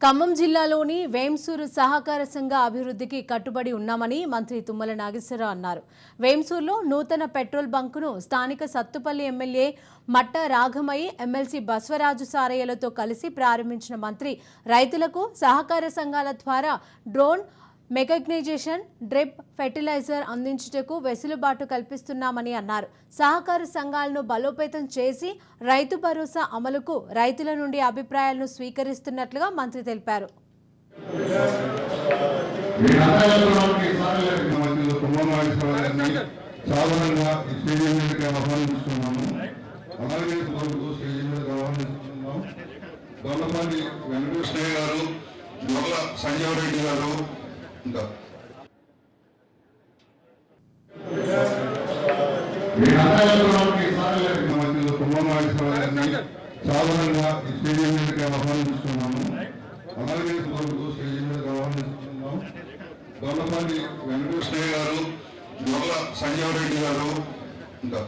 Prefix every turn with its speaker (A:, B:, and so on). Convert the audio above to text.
A: ఖమ్మం జిల్లాలోని వేంసూరు సహకార సంఘ అభివృద్ధికి కట్టుబడి ఉన్నామని మంత్రి తుమ్మల నాగేశ్వరరావు అన్నారు. వేంసూరులో నూతన పెట్రోల్ బంకును స్థానిక సత్తుపల్లి ఎమ్మెల్యే మట్ట రాఘమయ్య ఎమ్మెల్సీ బస్వరాజు సారయ్యలతో కలిసి ప్రారంభించిన మంత్రి రైతులకు సహకార సంఘాల ద్వారా డ్రోన్ మెకగ్నైజేషన్ డ్రిప్ ఫెర్టిలైజర్ అందించుటకు వెసులుబాటు కల్పిస్తున్నామని అన్నారు సహకార సంఘాలను బలోపేతం చేసి రైతు భరోసా అమలుకు రైతుల నుండి అభిప్రాయాలను స్వీకరిస్తున్నట్లుగా మంత్రి తెలిపారు
B: వెంకటేశ్వర గారు సంజీవ్ రెడ్డి గారు ఇంకా. మధ్యలో సాధారణంగా ఈ స్టేడియం మీదకి ఆహ్వానిస్తున్నాము అలాగే స్టేడియం మీదకి వెంకటేశ్వర గారు సంజీవ్ రెడ్డి గారు ఇంకా.